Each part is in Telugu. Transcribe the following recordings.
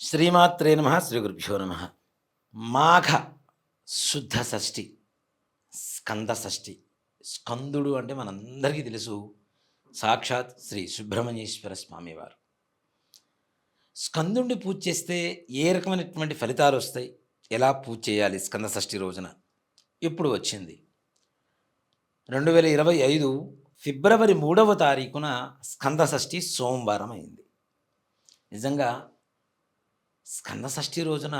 శ్రీమాత్రే నమ శ్రీ గురుభ్యో నమ. మాఘ శుద్ధ షష్ఠి స్కంద షష్ఠి. స్కందుడు అంటే మనందరికీ తెలుసు. సాక్షాత్ శ్రీ సుబ్రహ్మణ్యేశ్వర స్వామివారు స్కందుడిని పూజ చేస్తే ఏ రకమైనటువంటి ఫలితాలు వస్తాయి? ఎలా పూజ చేయాలి స్కంద షష్ఠి రోజున? ఇప్పుడు వచ్చింది? రెండు వేల ఇరవై ఐదు ఫిబ్రవరి మూడవ తారీఖున స్కంద షష్ఠి సోమవారం అయింది. నిజంగా స్కంద షష్ఠి రోజున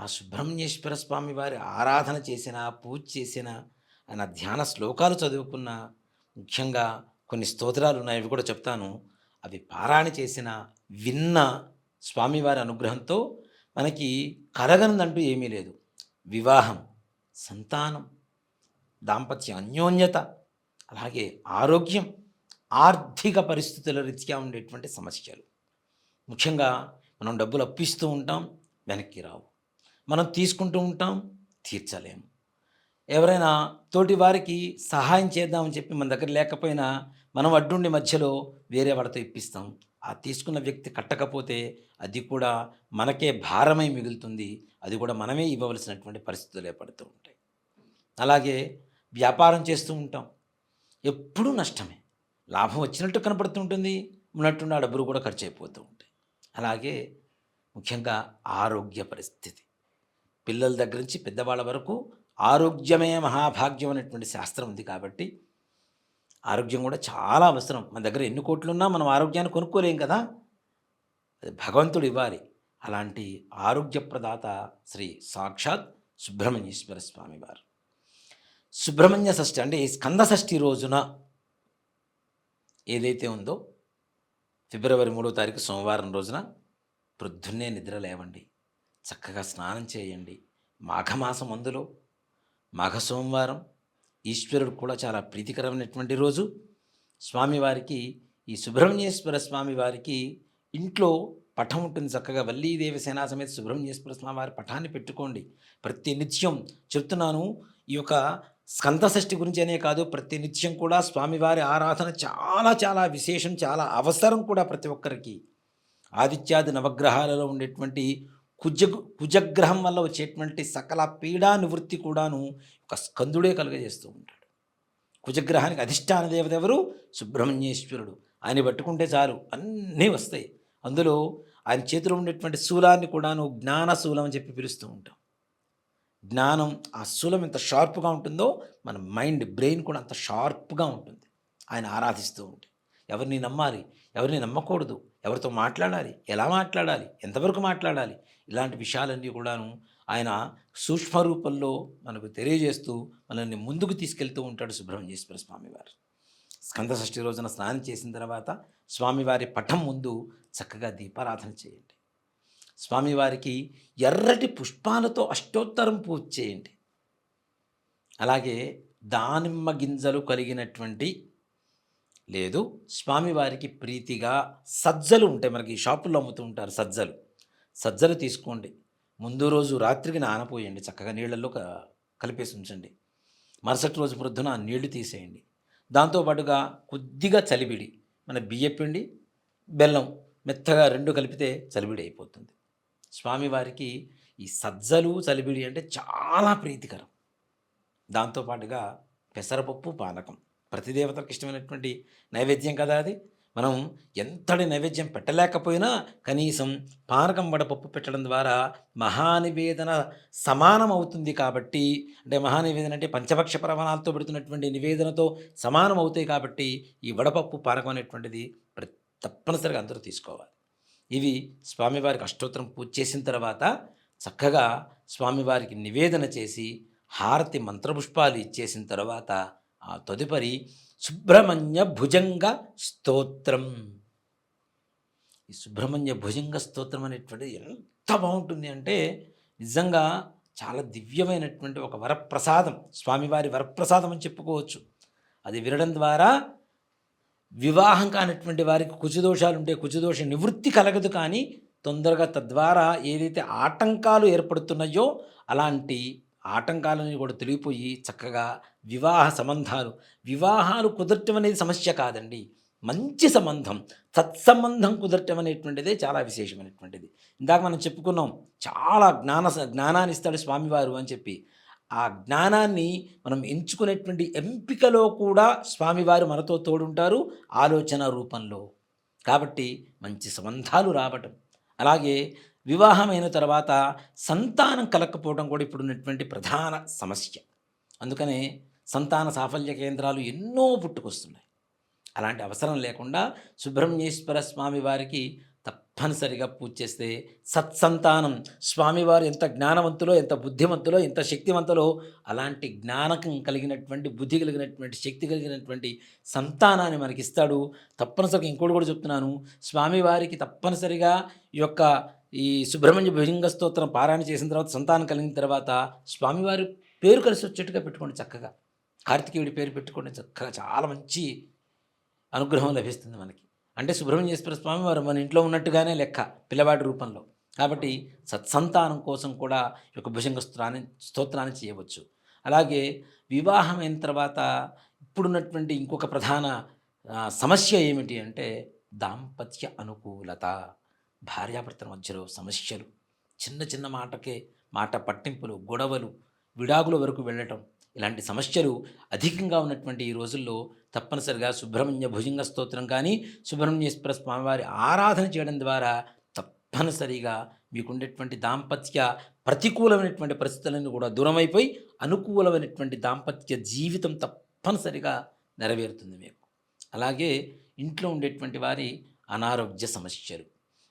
ఆ సుబ్రహ్మణ్యేశ్వర స్వామి వారి ఆరాధన చేసిన పూజ చేసిన ఆయన ధ్యాన శ్లోకాలు చదువుకున్న ముఖ్యంగా కొన్ని స్తోత్రాలు ఉన్నాయి అవి కూడా చెప్తాను. అవి పారాయణ చేసిన విన్న స్వామివారి అనుగ్రహంతో మనకి కలగనిదంటూ ఏమీ లేదు. వివాహం సంతానం దాంపత్య అన్యోన్యత అలాగే ఆరోగ్యం ఆర్థిక పరిస్థితుల రీత్యా ఉండేటువంటి సమస్యలు. ముఖ్యంగా మనం డబ్బులు అప్పిస్తూ ఉంటాం వెనక్కి రావు. మనం తీసుకుంటూ ఉంటాం తీర్చలేము ఎవరైనా తోటి వారికి సహాయం చేద్దామని చెప్పి మన దగ్గర లేకపోయినా మనం అడ్డుండి మధ్యలో వేరే వాళ్ళతో ఇప్పిస్తాం. ఆ తీసుకున్న వ్యక్తి కట్టకపోతే అది కూడా మనకే భారమై మిగులుతుంది. అది కూడా మనమే ఇవ్వవలసినటువంటి పరిస్థితులు ఏర్పడుతూ ఉంటాయి. అలాగే వ్యాపారం చేస్తూ ఉంటాం. ఎప్పుడూ నష్టమే. లాభం వచ్చినట్టు కనపడుతుంటుంది ఉంటుంది. ఆ డబ్బులు కూడా ఖర్చు అయిపోతూ ఉంటాయి. అలాగే ముఖ్యంగా ఆరోగ్య పరిస్థితి. పిల్లల దగ్గర నుంచి పెద్దవాళ్ళ వరకు ఆరోగ్యమే మహాభాగ్యం అనేటువంటి శాస్త్రం ఉంది కాబట్టి ఆరోగ్యం కూడా చాలా అవసరం. మన దగ్గర ఎన్ని కోట్లు ఉన్నా మనం ఆరోగ్యాన్ని కొనుక్కోలేం కదా. అది భగవంతుడు ఇవ్వాలి. అలాంటి ఆరోగ్యప్రదాత శ్రీ సాక్షాత్ సుబ్రహ్మణ్యేశ్వర స్వామి వారు. సుబ్రహ్మణ్య షష్ఠి అంటే ఈ స్కంద షష్ఠి రోజున ఏదైతే ఉందో ఫిబ్రవరి మూడో తారీఖు సోమవారం రోజున ప్రొద్దున్నే నిద్ర లేవండి. చక్కగా స్నానం చేయండి. మాఘమాసం అందులో. మాఘ సోమవారం ఈశ్వరుడు కూడా చాలా ప్రీతికరమైనటువంటి రోజు. స్వామివారికి ఈ సుబ్రహ్మణ్యేశ్వర స్వామి వారికి ఇంట్లో పటం ఉంటుంది చక్కగా. వల్లీదేవి సేనా సమేత సుబ్రహ్మణ్యేశ్వర స్వామి వారి పఠాన్ని పెట్టుకోండి. ప్రతి నిత్యం చెప్తున్నాను ఈ యొక్క స్కంద షష్ఠి గురించి అనే కాదు ప్రతి నిత్యం కూడా స్వామివారి ఆరాధన చాలా చాలా విశేషం చాలా అవసరం కూడా ప్రతి ఒక్కరికి. ఆదిత్యాది నవగ్రహాలలో ఉండేటువంటి కుజ కుజగ్రహం వల్ల వచ్చేటువంటి సకల పీడా నివృత్తి కూడాను ఒక స్కందుడే కలుగజేస్తూ ఉంటాడు. కుజగ్రహానికి అధిష్టాన దేవత ఎవరు? సుబ్రహ్మణ్యేశ్వరుడు. ఆయన పట్టుకుంటే చాలు అన్నీ వస్తాయి. అందులో ఆయన చేతిలో ఉండేటువంటి శూలాన్ని కూడాను జ్ఞాన శూలం అని చెప్పి పిలుస్తూ ఉంటాం. జ్ఞానం ఆ శూలం ఎంత షార్ప్గా ఉంటుందో మన మైండ్ బ్రెయిన్ కూడా అంత షార్ప్గా ఉంటుంది. ఆయన ఆరాధిస్తూ ఉంటే. ఎవరిని నమ్మాలి? ఎవరిని నమ్మకూడదు? ఎవరితో మాట్లాడాలి? ఎలా మాట్లాడాలి? ఎంతవరకు మాట్లాడాలి? ఇలాంటి విషయాలన్నీ కూడాను ఆయన సూక్ష్మ రూపంలో మనకు తెలియజేస్తూ మనల్ని ముందుకు తీసుకెళ్తూ ఉంటాడు సుబ్రహ్మణ్యేశ్వర స్వామివారు. స్కంద షష్ఠి రోజున స్నానం చేసిన తర్వాత స్వామివారి పటం ముందు చక్కగా దీపారాధన చేయండి. స్వామివారికి ఎర్రటి పుష్పాలతో అష్టోత్తరం పూజ చేయండి. అలాగే దానిమ్మ గింజలు కలిగినటువంటి లేదు స్వామివారికి ప్రీతిగా సజ్జలు ఉంటాయి. మనకి షాపుల్లో అమ్ముతూ ఉంటారు సజ్జలు. సజ్జలు తీసుకోండి. ముందు రోజు రాత్రికి నానపోయండి చక్కగా నీళ్ళల్లో కలిపేసి ఉంచండి. మరుసటి రోజు ప్రొద్దున ఆ నీళ్ళు తీసేయండి. దాంతోపాటుగా కొద్దిగా చలివిడి మన బియ్యపిండి బెల్లం మెత్తగా రెండు కలిపితే చలివిడి అయిపోతుంది. స్వామివారికి ఈ సజ్జలు చలిబిడి అంటే చాలా ప్రీతికరం. దాంతోపాటుగా పెసరపప్పు పానకం. ప్రతి దేవతలకు ఇష్టమైనటువంటి నైవేద్యం కదా అది? మనం ఎంతటి నైవేద్యం పెట్టలేకపోయినా కనీసం పానకం వడపప్పు పెట్టడం ద్వారా మహానివేదన సమానం అవుతుంది కాబట్టి అంటే మహానివేదన అంటే పంచపక్ష ప్రమాణాలతో పెడుతున్నటువంటి నివేదనతో సమానం అవుతాయి కాబట్టి ఈ వడపప్పు పానకం అనేటువంటిది ప్ర- తప్పనిసరిగా అందరూ తీసుకోవాలి. ఇవి స్వామివారికి అష్టోత్తరం పూజ చేసిన తర్వాత చక్కగా స్వామివారికి నివేదన చేసి హారతి మంత్రపుష్పాలు ఇచ్చేసిన తర్వాత ఆ తదుపరి సుబ్రహ్మణ్య భుజంగ స్తోత్రం. ఈ సుబ్రహ్మణ్య భుజంగ స్తోత్రం అనేటువంటిది ఎంత బాగుంటుంది అంటే నిజంగా చాలా దివ్యమైనటువంటి ఒక వరప్రసాదం స్వామివారి వరప్రసాదం అని చెప్పుకోవచ్చు. అది వినడం ద్వారా వివాహం కానటువంటి వారికి కుచిదోషాలు ఉంటే కుచిదోష నివృత్తి కలగదు కానీ తొందరగా తద్వారా ఏదైతే ఆటంకాలు ఏర్పడుతున్నాయో అలాంటి ఆటంకాలని కూడా తొలగిపోయి చక్కగా వివాహ సంబంధాలు వివాహాలు కుదరటం అనేది సమస్య కాదండి. మంచి సంబంధం సత్సంబంధం కుదరటం అనేటువంటిదే చాలా విశేషమైనటువంటిది. ఇందాక మనం చెప్పుకున్నాం చాలా జ్ఞాన జ్ఞానాన్ని ఇస్తాడు స్వామివారు అని చెప్పి. ఆ జ్ఞానాన్ని మనం ఎంచుకునేటువంటి ఎంపికలో కూడా స్వామివారు మనతో తోడుంటారు ఆలోచన రూపంలో. కాబట్టి మంచి సంబంధాలు రావటం. అలాగే వివాహమైన తర్వాత సంతానం కలగకపోవడం కూడా ఇప్పుడు ఉన్నటువంటి ప్రధాన సమస్య. అందుకనే సంతాన సాఫల్య కేంద్రాలు ఎన్నో పుట్టుకొస్తున్నాయి. అలాంటి అవసరం లేకుండా సుబ్రహ్మణ్యేశ్వర స్వామి వారికి తప్పనిసరిగా పూజ చేస్తే సత్సంతానం. స్వామివారు ఎంత జ్ఞానవంతులో ఎంత బుద్ధిమంతులో ఎంత శక్తివంతులో అలాంటి జ్ఞానకం కలిగినటువంటి బుద్ధి కలిగినటువంటి శక్తి కలిగినటువంటి సంతానాన్ని మనకి ఇస్తాడు తప్పనిసరిగా ఇంకోటి కూడా చెప్తున్నాను. స్వామివారికి తప్పనిసరిగా ఈ యొక్క ఈ సుబ్రహ్మణ్య భుజంగ స్తోత్రం పారాయణ చేసిన తర్వాత సంతానం కలిగిన తర్వాత స్వామివారి పేరు కలిసి వచ్చేట్టుగా పెట్టుకోండి చక్కగా. కార్తికేయుడి పేరు పెట్టుకోండి చక్కగా. చాలా మంచి అనుగ్రహం లభిస్తుంది మనకి. అంటే సుబ్రహ్మణ్యేశ్వర స్వామి వారు మన ఇంట్లో ఉన్నట్టుగానే లెక్క పిల్లవాడి రూపంలో. కాబట్టి సత్సంతానం కోసం కూడా ఈ యొక్క భుజంగ స్తోత్రాన్ని స్తోత్రాన్ని చేయవచ్చు. అలాగే వివాహం అయిన తర్వాత ఇప్పుడున్నటువంటి ఇంకొక ప్రధాన సమస్య ఏమిటి అంటే దాంపత్య అనుకూలత భార్యాభర్తల మధ్యలో సమస్యలు. చిన్న చిన్న మాటకే మాట పట్టింపులు గొడవలు విడాకుల వరకు వెళ్ళటం ఇలాంటి సమస్యలు అధికంగా ఉన్నటువంటి ఈ రోజుల్లో తప్పనిసరిగా సుబ్రహ్మణ్య భుజంగ స్తోత్రం కానీ సుబ్రహ్మణ్యేశ్వర స్వామివారి ఆరాధన చేయడం ద్వారా తప్పనిసరిగా మీకుండేటువంటి దాంపత్య ప్రతికూలమైనటువంటి పరిస్థితులన్నీ కూడా దూరమైపోయి అనుకూలమైనటువంటి దాంపత్య జీవితం తప్పనిసరిగా నెరవేరుతుంది మీకు. అలాగే ఇంట్లో ఉండేటువంటి వారి అనారోగ్య సమస్యలు.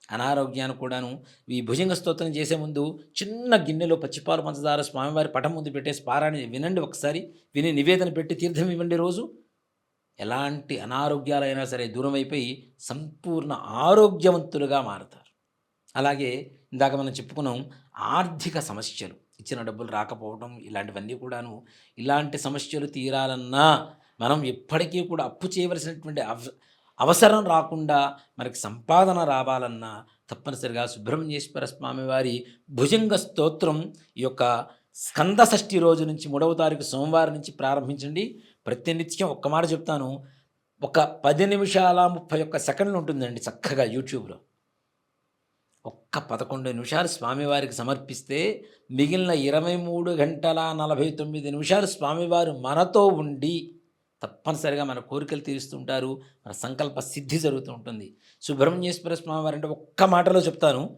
అనారోగ్యాన్ని కూడాను ఈ భుజంగ స్తోత్రం చేసే ముందు చిన్న గిన్నెలో పచ్చిపాలు పంచదార స్వామివారి పటం ముందు పెట్టేసి పారాయణ వినండి ఒకసారి విని నివేదన పెట్టి తీర్థం ఇవ్వండి రోజు. ఎలాంటి అనారోగ్యాలైనా సరే దూరం అయిపోయి సంపూర్ణ ఆరోగ్యవంతులుగా మారుతారు. అలాగే ఇందాక మనం చెప్పుకున్నాం ఆర్థిక సమస్యలు ఇచ్చిన డబ్బులు రాకపోవడం ఇలాంటివన్నీ కూడాను ఇలాంటి సమస్యలు తీరాలన్నా మనం ఎప్పటికీ కూడా అప్పు చేయవలసినటువంటి అవసరం రాకుండా మనకి సంపాదన రావాలన్నా తప్పనిసరిగా సుబ్రహ్మణ్యేశ్వర స్వామి వారి భుజంగ స్తోత్రం ఈ యొక్క స్కంద షష్ఠి రోజు నుంచి మూడవ తారీఖు సోమవారం నుంచి ప్రారంభించండి. ప్రతినిత్యం ఒక్క మాట చెప్తాను. ఒక పది నిమిషాల ముప్పై ఒక్క సెకండ్లు ఉంటుందండి చక్కగా యూట్యూబ్లో. ఒక్క పదకొండు నిమిషాలు స్వామివారికి సమర్పిస్తే మిగిలిన ఇరవై మూడు గంటల నలభై తొమ్మిది నిమిషాలు స్వామివారు మనతో ఉండి తప్పనిసరిగా మన కోరికలు తీరుస్తుంటారు మన సంకల్ప సిద్ధి జరుగుతూ ఉంటుంది. సుబ్రహ్మణ్యేశ్వర స్వామివారు అంటే ఒక్క మాటలో చెప్తాను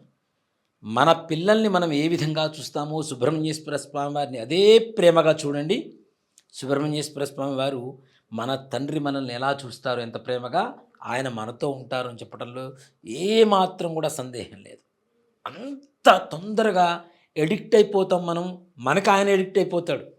మన పిల్లల్ని మనం ఏ విధంగా చూస్తామో సుబ్రహ్మణ్యేశ్వర స్వామి వారిని అదే ప్రేమగా చూడండి. సుబ్రహ్మణ్యేశ్వర స్వామి వారు మన తండ్రి మనల్ని ఎలా చూస్తారో ఎంత ప్రేమగా ఆయన మనతో ఉంటారు అని చెప్పడంలో ఏమాత్రం కూడా సందేహం లేదు. అంత తొందరగా ఎడిక్ట్ అయిపోతాం మనం మనకు ఆయన ఎడిక్ట్ అయిపోతాడు.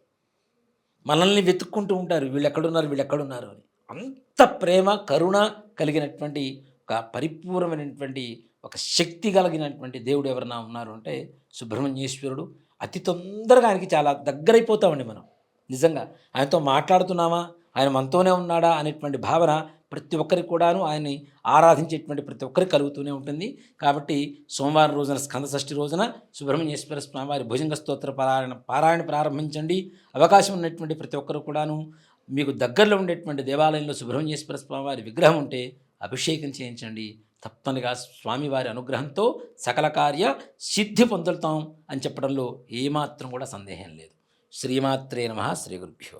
మనల్ని వెతుక్కుంటూ ఉంటారు. వీళ్ళు ఎక్కడున్నారు? వీళ్ళు ఎక్కడున్నారు అని. అంత ప్రేమ కరుణ కలిగినటువంటి ఒక పరిపూర్ణమైనటువంటి ఒక శక్తి కలిగినటువంటి దేవుడు ఎవరన్నా ఉన్నారు అంటే సుబ్రహ్మణ్యేశ్వరుడు. అతి తొందరగా ఆయనకి చాలా దగ్గరైపోతామండి మనం. నిజంగా ఆయనతో మాట్లాడుతున్నామా? ఆయన మనతోనే ఉన్నాడా? అనేటువంటి భావన ప్రతి ఒక్కరికి కూడాను ఆయన్ని ఆరాధించేటువంటి ప్రతి ఒక్కరికి కలుగుతూనే ఉంటుంది. కాబట్టి సోమవారం రోజున స్కంద షష్ఠి రోజున సుబ్రహ్మణ్యేశ్వర స్వామివారి భుజంగ స్తోత్ర పారాయణ పారాయణ ప్రారంభించండి. అవకాశం ఉన్నటువంటి ప్రతి ఒక్కరు కూడాను మీకు దగ్గరలో ఉండేటువంటి దేవాలయంలో సుబ్రహ్మణ్యేశ్వర స్వామి వారి విగ్రహం ఉంటే అభిషేకం చేయించండి. తప్పనిగా స్వామివారి అనుగ్రహంతో సకల కార్య సిద్ధి పొందుతాం అని చెప్పడంలో ఏమాత్రం కూడా సందేహం లేదు. శ్రీమాత్రే నమ. శ్రీ గురుభ్యో